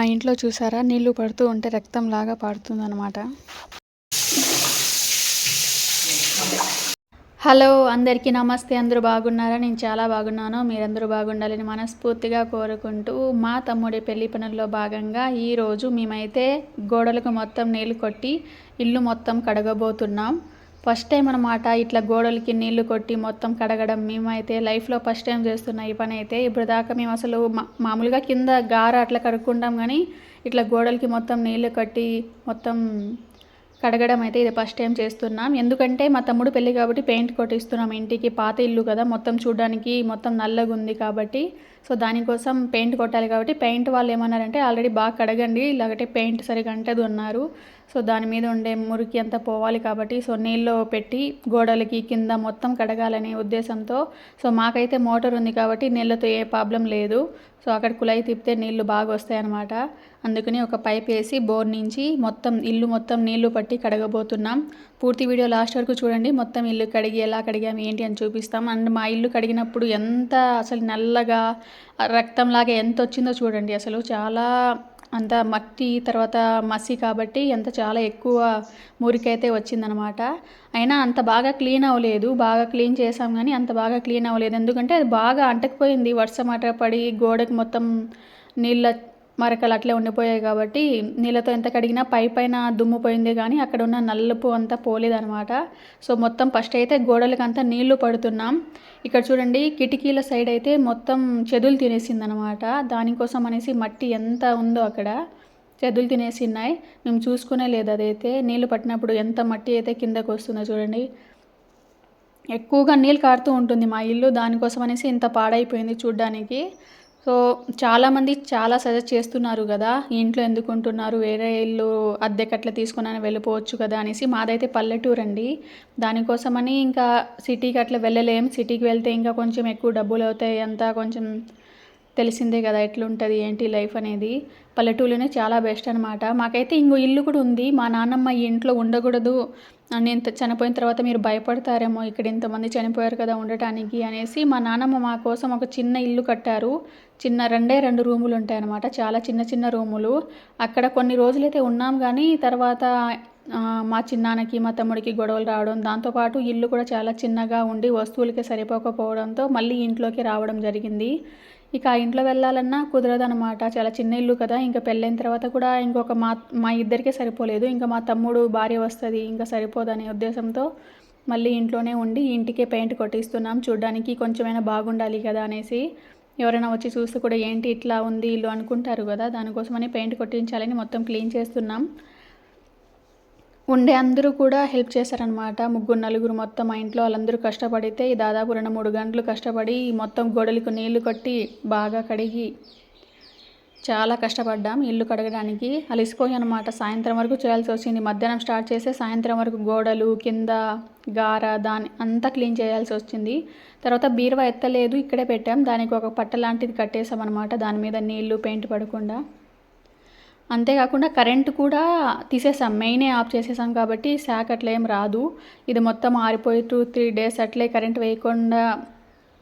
మా ఇంట్లో చూసారా? నీళ్ళు పడుతూ ఉంటే రక్తం లాగా పాడుతుంది హలో అందరికీ నమస్తే. అందరూ బాగున్నారా? నేను చాలా బాగున్నాను. మీరందరూ బాగుండాలని మనస్ఫూర్తిగా కోరుకుంటూ మా తమ్ముడి పెళ్ళి పనుల్లో భాగంగా ఈరోజు మేమైతే గోడలకు మొత్తం నీళ్ళు కొట్టి ఇల్లు మొత్తం కడగబోతున్నాం. ఫస్ట్ టైం అనమాట ఇట్లా గోడలకి నీళ్ళు కొట్టి మొత్తం కడగడం. మేమైతే లైఫ్లో ఫస్ట్ టైం చేస్తున్న ఈ పని అయితే ఇప్పుడు దాకా మేము అసలు మా- మామూలుగా కింద గార అట్లా కడుక్కుంటాం కానీ ఇట్లా గోడలకి మొత్తం నీళ్ళు కట్టి మొత్తం కడగడం అయితే ఇది ఫస్ట్ టైం చేస్తున్నాం. ఎందుకంటే మా తమ్ముడు పెళ్ళి కాబట్టి పెయింట్ కొట్టిస్తున్నాం ఇంటికి. పాత ఇల్లు కదా మొత్తం చూడడానికి మొత్తం నల్లగా ఉంది కాబట్టి. సో దానికోసం పెయింట్ కొట్టాలి కాబట్టి పెయింట్ వాళ్ళు ఏమన్నారంటే ఆల్రెడీ బాగా కడగండి ఇలాగంటే పెయింట్ సరిగా అంటదు అన్నారు. సో దాని మీద ఉండే మురికి అంతా పోవాలి కాబట్టి సో నీళ్ళు పెట్టి గోడలకి కింద మొత్తం కడగాలనే ఉద్దేశంతో. సో మాకైతే మోటార్ ఉంది కాబట్టి నీళ్ళతో ఏ ప్రాబ్లం లేదు. సో అక్కడ కుళాయి తిప్పితే నీళ్ళు బాగా వస్తాయి అన్నమాట అందుకని ఒక పైప్ వేసి బోర్ నుంచి మొత్తం ఇల్లు మొత్తం నీళ్ళు పట్టి కడగబోతున్నాం. పూర్తి వీడియో లాస్ట్ వరకు చూడండి. మొత్తం ఇల్లు కడిగి ఎలా కడిగాం ఏంటి అని చూపిస్తాం. అండ్ మా ఇల్లు కడిగినప్పుడు ఎంత అసలు నల్లగా రక్తంలాగా ఎంత వచ్చిందో చూడండి. అసలు చాలా అంత మట్టి తర్వాత మసి కాబట్టి ఎంత చాలా ఎక్కువ మురికైతే వచ్చిందనమాట. అయినా అంత బాగా క్లీన్ అవ్వలేదు. బాగా క్లీన్ చేసాం కానీ అంత బాగా క్లీన్ అవ్వలేదు. ఎందుకంటే అది బాగా అంటకపోయింది. వర్షం అట పడి గోడకు మొత్తం నీళ్ళ మరకలు అట్లే ఉండిపోయాయి కాబట్టి నీళ్ళతో ఎంత కడిగినా పై పైన దుమ్ము పోయింది కానీ అక్కడ ఉన్న నల్లపు అంతా పోలేదనమాట సో మొత్తం ఫస్ట్ అయితే గోడలకంతా నీళ్ళు పడుతున్నాం. ఇక్కడ చూడండి కిటికీల సైడ్ అయితే మొత్తం చెదులు తినేసింది అనమాట దానికోసం అనేసి మట్టి ఎంత ఉందో అక్కడ చెదులు తినేసి ఉన్నాయి మేము చూసుకునే లేదు అదైతే. నీళ్ళు పట్టినప్పుడు ఎంత మట్టి అయితే కిందకు వస్తుందో చూడండి. ఎక్కువగా నీళ్ళు కారుతూ ఉంటుంది మా ఇల్లు. దానికోసం అనేసి ఇంత పాడైపోయింది చూడ్డానికి. సో చాలామంది చాలా సజెస్ట్ చేస్తున్నారు కదా ఇంట్లో ఎందుకు ఉంటున్నారు వేరే ఇల్లు అద్దెకట్ల తీసుకుని వెళ్ళిపోవచ్చు కదా అనేసి మాదైతే పల్లెటూరు అండి దానికోసమని ఇంకా సిటీకి అట్లా వెళ్ళలేం. సిటీకి వెళ్తే ఇంకా కొంచెం ఎక్కువ డబ్బులు అవుతాయి అంతా కొంచెం తెలిసిందే కదా ఎట్లుంటుంది ఏంటి లైఫ్ అనేది. పల్లెటూరులోనే చాలా బెస్ట్ అనమాట మాకైతే ఇంకో ఇల్లు కూడా ఉంది. మా నాన్నమ్మ ఈ ఇంట్లో ఉండకూడదు. నేను చనిపోయిన తర్వాత మీరు భయపడతారేమో ఇక్కడ ఇంతమంది చనిపోయారు కదా ఉండటానికి అనేసి మా నాన్నమ్మ మా కోసం ఒక చిన్న ఇల్లు కట్టారు. చిన్న రెండే రెండు రూములు ఉంటాయి అన్నమాట. చాలా చిన్న చిన్న రూములు. అక్కడ కొన్ని రోజులైతే ఉన్నాం కానీ తర్వాత మా చిన్నాన్నకి మా తమ్ముడికి గొడవలు రావడం దాంతోపాటు ఇల్లు కూడా చాలా చిన్నగా ఉండి వస్తువులకి సరిపోకపోవడంతో మళ్ళీ ఇంట్లోకి రావడం జరిగింది. ఇక ఆ ఇంట్లో వెళ్ళాలన్నా కుదరదు అనమాట చాలా చిన్న ఇల్లు కదా. ఇంకా పెళ్ళైన తర్వాత కూడా ఇంకొక మా మా ఇద్దరికే సరిపోలేదు. ఇంకా మా తమ్ముడు భార్య వస్తుంది ఇంకా సరిపోదనే ఉద్దేశంతో మళ్ళీ ఇంట్లోనే ఉండి ఇంటికే పెయింట్ కొట్టిస్తున్నాం. చూడ్డానికి కొంచెమైనా బాగుండాలి కదా అనేసి ఎవరైనా వచ్చి చూస్తే కూడా ఏంటి ఇట్లా ఉంది ఇల్లు అనుకుంటారు కదా. దానికోసమని పెయింట్ కొట్టించాలని మొత్తం క్లీన్ చేస్తున్నాం. ఉండే అందరూ కూడా హెల్ప్ చేశారనమాట ముగ్గురు నలుగురు మొత్తం మా ఇంట్లో వాళ్ళందరూ కష్టపడితే దాదాపు రెండు మూడు గంటలు కష్టపడి మొత్తం గోడలకు నీళ్ళు కట్టి బాగా కడిగి చాలా కష్టపడ్డాం. ఇల్లు కడగడానికి అలసిపోయి అనమాట సాయంత్రం వరకు చేయాల్సి వచ్చింది. మధ్యాహ్నం స్టార్ట్ చేస్తే సాయంత్రం వరకు గోడలు కింద గార దాని అంతా క్లీన్ చేయాల్సి వచ్చింది. తర్వాత బీరువా ఎత్తలేదు. ఇక్కడే పెట్టాం. దానికి ఒక పట్ట లాంటిది కట్టేసాం అనమాట దాని మీద నీళ్ళు పెయింట్ పడకుండా. అంతేకాకుండా కరెంట్ కూడా తీసేసాం మెయినే ఆఫ్ చేసేసాం కాబట్టి శాక్ అట్లా ఏం రాదు. ఇది మొత్తం ఆరిపోయి టూ త్రీ డేస్ అట్లే కరెంట్ వేయకుండా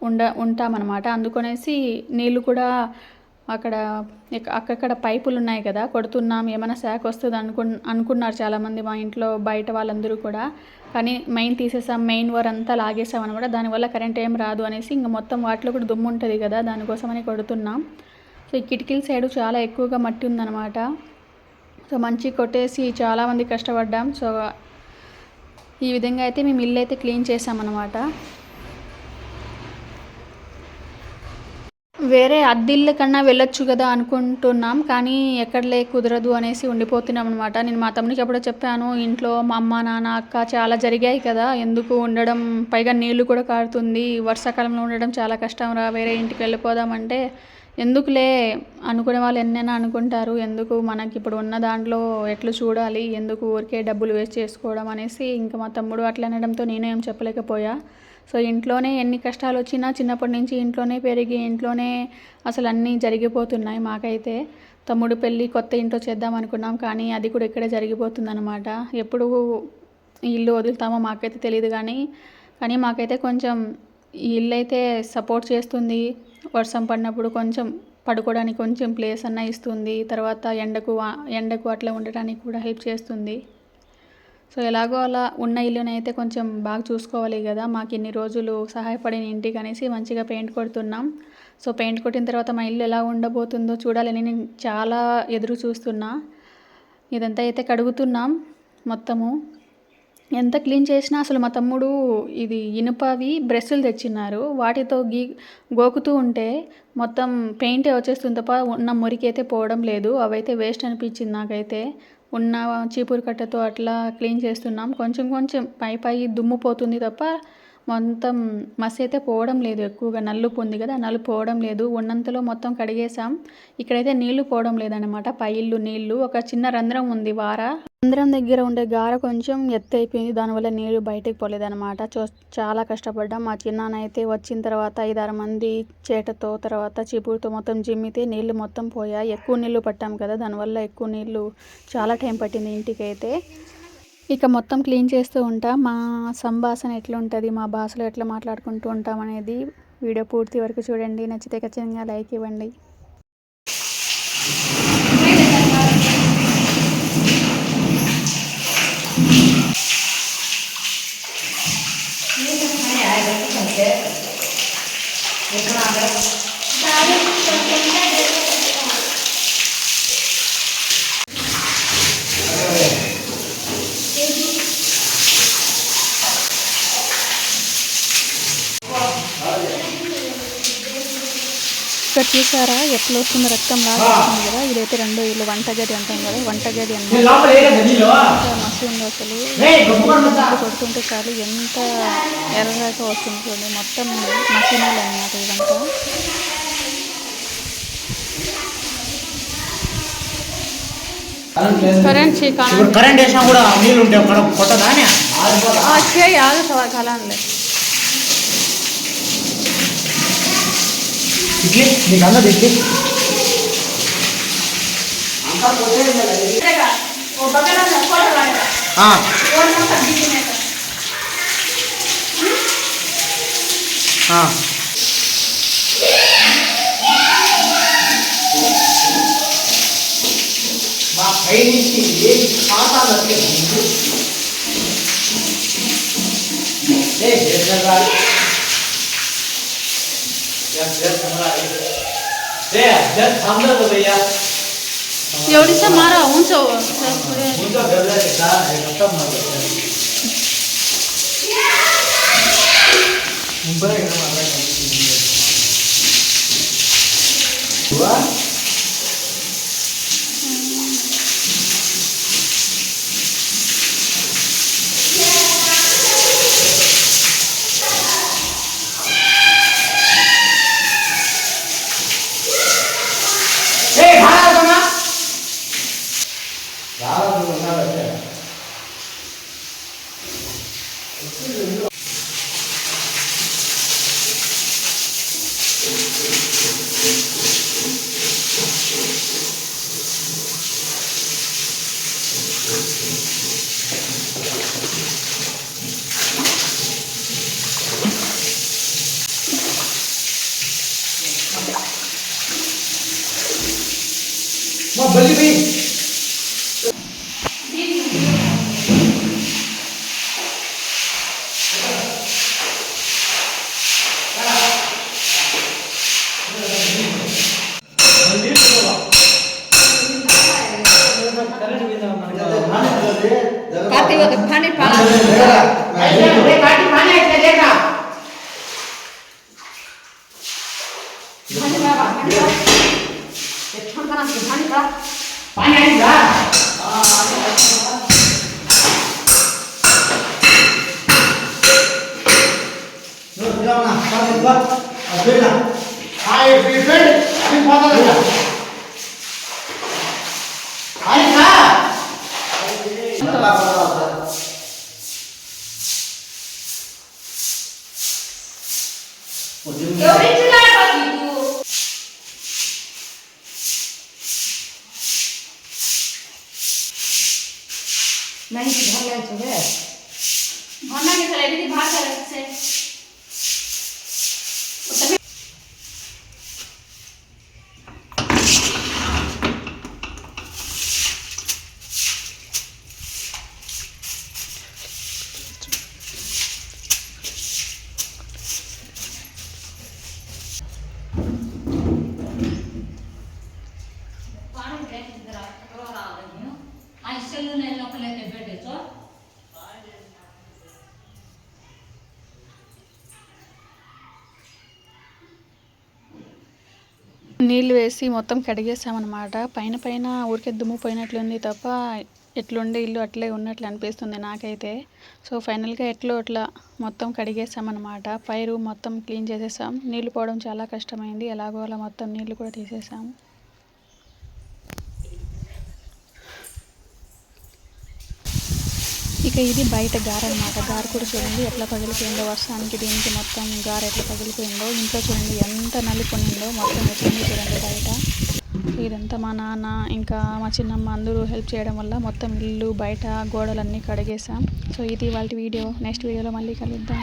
ఉండ ఉంటామన్నమాట. అందుకనేసి నీళ్ళు కూడా అక్కడ అక్కడక్కడ పైపులు ఉన్నాయి కదా కొడుతున్నాం ఏమైనా శాక్ వస్తుంది అనుకు అనుకున్నారు చాలామంది మా ఇంట్లో బయట వాళ్ళందరూ కూడా. కానీ మెయిన్ తీసేసాం మెయిన్ వర్ అంతా లాగేసాం అనమాట దానివల్ల కరెంట్ ఏం రాదు అనేసి ఇంకా మొత్తం వాటిలో కూడా దుమ్ము ఉంటుంది కదా దానికోసమని కొడుతున్నాం. సో ఈ కిటికీల సైడు చాలా ఎక్కువగా మట్టి ఉందన్నమాట. సో మంచి కొట్టేసి చాలామంది కష్టపడ్డాం. సో ఈ విధంగా అయితే మేము ఇల్లు అయితే క్లీన్ చేసామన్నమాట వేరే అద్దిళ్ళ కన్నా వెళ్ళొచ్చు కదా అనుకుంటున్నాం కానీ ఎక్కడలే కుదరదు అనేసి ఉండిపోతున్నాం అనమాట నేను మా తమ్మునికి ఎప్పుడో చెప్పాను ఇంట్లో మా అమ్మ నాన్న అక్క చాలా జరిగాయి కదా ఎందుకు ఉండడం? పైగా నీళ్ళు కూడా కారుతుంది. వర్షాకాలంలో ఉండడం చాలా కష్టం రా వేరే ఇంటికి వెళ్ళిపోదామంటే ఎందుకులే అనుకునే వాళ్ళు ఎన్నైనా అనుకుంటారు. ఎందుకు మనకి ఇప్పుడు ఉన్న దాంట్లో ఎట్లు చూడాలి? ఎందుకు ఊరికే డబ్బులు వేస్ట్ చేసుకోవడం అనేసి ఇంకా మా తమ్ముడు అట్లా అనడంతో నేను ఏం చెప్పలేకపోయా. సో ఇంట్లోనే ఎన్ని కష్టాలు వచ్చినా చిన్నప్పటి నుంచి ఇంట్లోనే పెరిగి ఇంట్లోనే అసలు అన్నీ జరిగిపోతున్నాయి మాకైతే. తమ్ముడు పెళ్ళి కొత్త ఇంట్లో చేద్దాం అనుకున్నాం కానీ అది కూడా ఇక్కడే జరిగిపోతుందన్నమాట. ఎప్పుడు ఇల్లు వదులుతామో మాకైతే తెలియదు కానీ కానీ మాకైతే కొంచెం ఈ ఇల్లు అయితే సపోర్ట్ చేస్తుంది. వర్షం పడినప్పుడు కొంచెం పడుకోవడానికి కొంచెం ప్లేస్ అన్న ఇస్తుంది. తర్వాత ఎండకు ఎండకు అట్లా ఉండటానికి కూడా హెల్ప్ చేస్తుంది. సో ఎలాగో అలా ఉన్న ఇల్లునైతే కొంచెం బాగా చూసుకోవాలి కదా. మాకు ఇన్ని రోజులు సహాయపడిన ఇంటికి అనేసి మంచిగా పెయింట్ కొడుతున్నాం. సో పెయింట్ కొట్టిన తర్వాత మా ఇల్లు ఎలా ఉండబోతుందో చూడాలని నేను చాలా ఎదురు చూస్తున్నా. ఇదంతా అయితే కడుగుతున్నాం మొత్తము. ఎంత క్లీన్ చేసినా అసలు మా తమ్ముడు ఇది ఇనుపవి బ్రష్లు తెచ్చిన్నారు. వాటితో గీ గోకుతూ ఉంటే మొత్తం పెయింటే వచ్చేస్తుంది తప్ప ఉన్న మురికైతే పోవడం లేదు. అవైతే వేస్ట్ అనిపించింది నాకైతే. ఉన్న చీపురు కట్టతో అట్లా క్లీన్ చేస్తున్నాం. కొంచెం కొంచెం పై పై దుమ్ము పోతుంది తప్ప మొత్తం మసి అయితే పోవడం లేదు ఎక్కువగా. నలుపు ఉంది కదా నలుపు పోవడం లేదు. ఉన్నంతలో మొత్తం కడిగేసాం ఇక్కడైతే నీళ్ళు పోవడం లేదనమాట పై ఇల్లు నీళ్ళు. ఒక చిన్న రంధ్రం ఉంది వార. రంధ్రం దగ్గర ఉండే గార కొంచెం ఎత్తు అయిపోయింది దానివల్ల నీళ్ళు బయటకు పోలేదన్నమాట. చూ చాలా కష్టపడ్డాం. మా చిన్నాన్న అయితే వచ్చిన తర్వాత ఐదారు మంది చేటతో తర్వాత చిపురుతో మొత్తం జిమ్మితే నీళ్ళు మొత్తం పోయాయి. ఎక్కువ నీళ్ళు పట్టాం కదా దానివల్ల ఎక్కువ నీళ్ళు చాలా టైం పట్టింది ఇంటికైతే. ఇక మొత్తం క్లీన్ చేస్తూ ఉంటా. మా సంభాషణ ఎట్లుంటుంది మా భాషలో ఎట్లా మాట్లాడుకుంటూ ఉంటాం అనేది వీడియో పూర్తి వరకు చూడండి. నచ్చితే ఖచ్చితంగా లైక్ ఇవ్వండి. ఇక్కడ చూసారా? ఎట్లా వస్తుంది రక్తం? లాగా వస్తుంది కదా. ఇదైతే రెండో ఇల్లు. వంటగది అంటాం కదా. వంటగది మస్తు ఉంది అసలు. కొడుతుంటే చాలు. ఎంత ఎర్రగా వస్తుంది చూడండి. మొత్తం మసీనాలు అన్నమాట ఇదంతా. కరెంట్ కరెంట్ వేసినా కూడా నీళ్ళు ఉంటాయి కొట్టదా ఆగు ఇడ్లీ నీకు అందదు ఇడ్లీ. మా పై నుంచి ఏది ఖాతాలు చేస్తా, చేస్తారా? ఏ, చేస్తా, बल्ली भी काफ़ी वक्त पानी पाना ऐसा रे काटी पानी ऐसे देखा पानी बाबा पानी बाबा ये छोड़ करना पानी का पानी आएगा हाँ पानी आएगा नो जाओ ना पानी बात अब बेटा हाय फ्रेंड तुम पाता लगा घर लाइट हो गए घना के चले दीदी बाहर चले से నీళ్ళు వేసి మొత్తం కడిగేసామన్నమాట. పైన పైన ఊరికే దుమ్ము పోయినట్లుంది తప్ప ఎట్లుండే ఇల్లు అట్లే ఉన్నట్లు అనిపిస్తుంది నాకైతే. సో ఫైనల్గా ఎట్లో అట్లా మొత్తం కడిగేసామన్నమాట. పై రూమ్ మొత్తం క్లీన్ చేసేసాం. నీళ్ళు పోవడం చాలా కష్టమైంది. ఎలాగో అలా మొత్తం నీళ్ళు కూడా తీసేసాం. ఇక ఇది బయట గార అనమాట గార కూడా చూడండి ఎట్లా పగిలిపోయిందో వర్షానికి దీనికి మొత్తం గార ఎట్లా పగిలిపోయిందో ఇంట్లో చూడండి ఎంత నలిపోయిందో మొత్తం వచ్చింది చూడండి బయట. ఇదంతా మా నాన్న ఇంకా మా చిన్నమ్మ అందరూ హెల్ప్ చేయడం వల్ల మొత్తం ఇల్లు బయట గోడలన్నీ కడిగేసాం సో ఇది వాళ్ళ వీడియో. నెక్స్ట్ వీడియోలో మళ్ళీ కలుద్దాం.